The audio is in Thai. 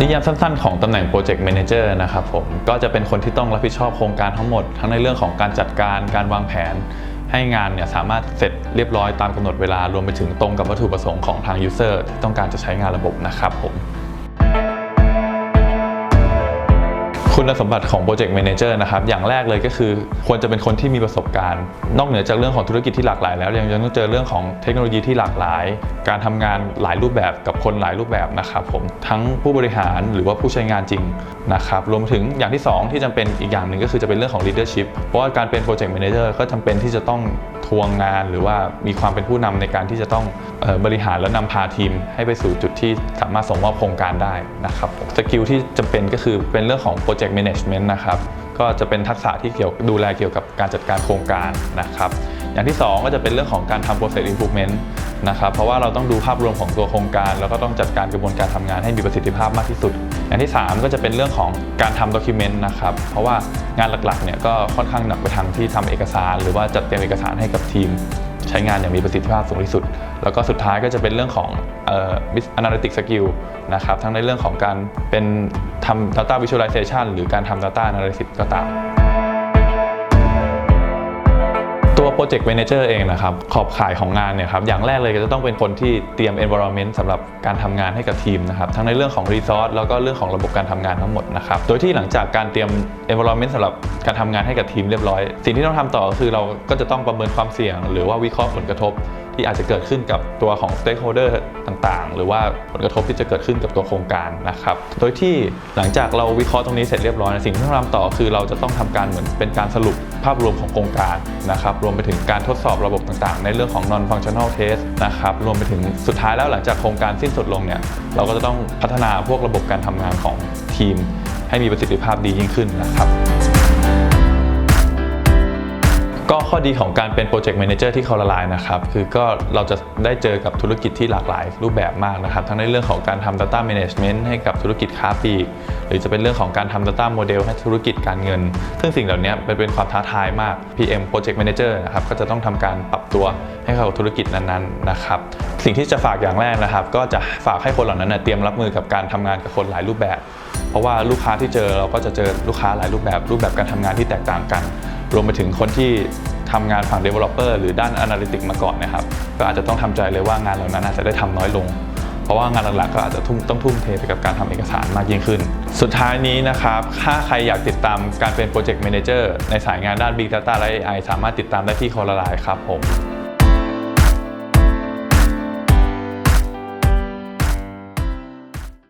นิยามสั้นๆของตำแหน่ง Project Manager นะครับผมก็จะเป็นคนที่ต้องรับผิดชอบโครงการทั้งหมด ทั้งในเรื่องของการจัดการการวางแผน ให้งานเนี่ยสามารถเสร็จเรียบร้อยตามกำหนดเวลารวมไปถึงตรงกับวัตถุประสงค์ของทาง User ที่ต้องการจะใช้งานระบบนะครับผม คุณสมบัติของ Project Manager นะครับ อย่างแรกเลยก็คือควรจะเป็นคนที่มีประสบการณ์ นอกเหนือจากเรื่องของธุรกิจที่หลากหลายแล้วยังต้องเจอเรื่องของเทคโนโลยีที่หลากหลาย การทำงานหลายรูปแบบกับคนหลายรูปแบบนะครับผมทั้งผู้บริหารหรือว่าผู้ใช้งานจริงนะครับรวมถึงอย่างที่ 2 ที่จำเป็นอีกอย่างหนึ่งก็คือจะเป็นเรื่องของ leadership เพราะว่าการเป็น Project Manager ก็จำเป็นที่จะต้อง ทวงงานหรือว่ามีความเป็นผู้นำในการที่จะต้องออบริหารและนำพาทีม ให้ไปสู่จุดที่สามารถส่งมอบโครงการได้นะครับสกิลที่จำเป็นก็คือเป็นเรื่องของ Project Management นะครับก็จะเป็นทักษะที่เกี่ยวดูแลเกี่ยวกับการจัดการโครงการนะครับ อย่างที่ 2 ก็จะเป็นเรื่องของการทำ process improvement นะครับเพราะว่าเราต้องดูภาพรวมของตัวโครงการ แล้วก็ต้องจัดการกระบวนการทำงานให้มีประสิทธิภาพมากที่สุด อย่างที่ 3 ก็จะเป็นเรื่องของการทำ document นะครับเพราะว่างานหลักๆเนี่ยก็ค่อนข้างหนักไปทางที่ทำเอกสาร หรือว่าจัดเตรียมเอกสารให้กับทีม ใช้งานอย่างมีประสิทธิภาพสูงที่สุด แล้วก็สุดท้ายก็จะเป็นเรื่องของเอ่อ Business analytic skill นะครับทั้งในเรื่องของการเป็นทำ data visualization หรือการทำ data analysis ก็ตาม ตัว Project Manager เองนะครับขอบข่ายของงานเนี่ยครับอย่างแรกเลยก็จะต้องเป็นคนที่เตรียม environment สำหรับการทำงานให้กับทีมนะครับทั้งในเรื่องของ resource แล้วก็เรื่องของระบบการทำงานทั้งหมดนะครับโดยที่หลังจากการเตรียม environment สำหรับการทำงานให้กับทีมเรียบร้อย สิ่งที่ต้องทำต่อก็คือเราก็จะต้องประเมินความเสี่ยง หรือว่าวิเคราะห์ผลกระทบที่อาจจะเกิดขึ้นกับตัวของ stakeholder ต่างๆ หรือว่าผลกระทบที่จะเกิดขึ้นกับตัวโครงการนะครับ โดยที่หลังจากเราวิเคราะห์ตรงนี้เสร็จเรียบร้อย สิ่งที่ต้องทำต่อคือเราจะต้องทำการเหมือนเป็นการสรุปภาพรวมของโครงการนะครับ รวมไปถึงการทดสอบระบบต่างๆ ในเรื่องของ non functional test นะครับ รวมไปถึงสุดท้ายแล้วหลังจากโครงการสิ้นสุดลงเนี่ย เราก็จะต้องพัฒนาพวกระบบการทำงานของทีม ให้มีประสิทธิภาพดียิ่งขึ้นนะครับ ข้อดีของการเป็นโปรเจกต์แมเนจเจอร์ที่เขาละลายนะครับคือก็เราจะได้เจอกับธุรกิจที่หลากหลายรูปแบบมากนะครับ ทั้งในเรื่องของการทำ Data Management ให้กับธุรกิจค้าปลีก หรือจะเป็นเรื่องของการทำ Data Model ให้ธุรกิจการเงิน ซึ่งสิ่งเหล่านี้เป็นเป็นความท้าทายมาก PM Project Manager นะครับก็จะต้องทำการปรับตัวให้เข้ากับธุรกิจนั้นๆนะครับสิ่งที่จะฝากอย่างแรกนะครับ ก็จะฝากให้คนเหล่านั้นนะเตรียมรับมือกับการทำงานกับคนหลายรูปแบบ เพราะว่าลูกค้าที่เจอเราก็จะเจอลูกค้าหลายรูปแบบ รูปแบบการทำงานที่แตกต่างกัน รวมไปถึงคนที่ ทำงานฝั่ง Developer หรือด้าน Analytics มาก่อนนะครับ ก็อาจจะต้องทำใจเลยว่างานเหล่านั้นอาจจะได้ทำน้อยลง เพราะว่างานหลักๆก็อาจจะทุ่มต้องทุ่มเทไปกับการทำเอกสารมากยิ่งขึ้น สุดท้ายนี้นะครับ ถ้าใครอยากติดตามการเป็น Project Manager ในสายงานด้าน Big Data และ AI สามารถติดตามได้ที่ c o l a l i ครับผม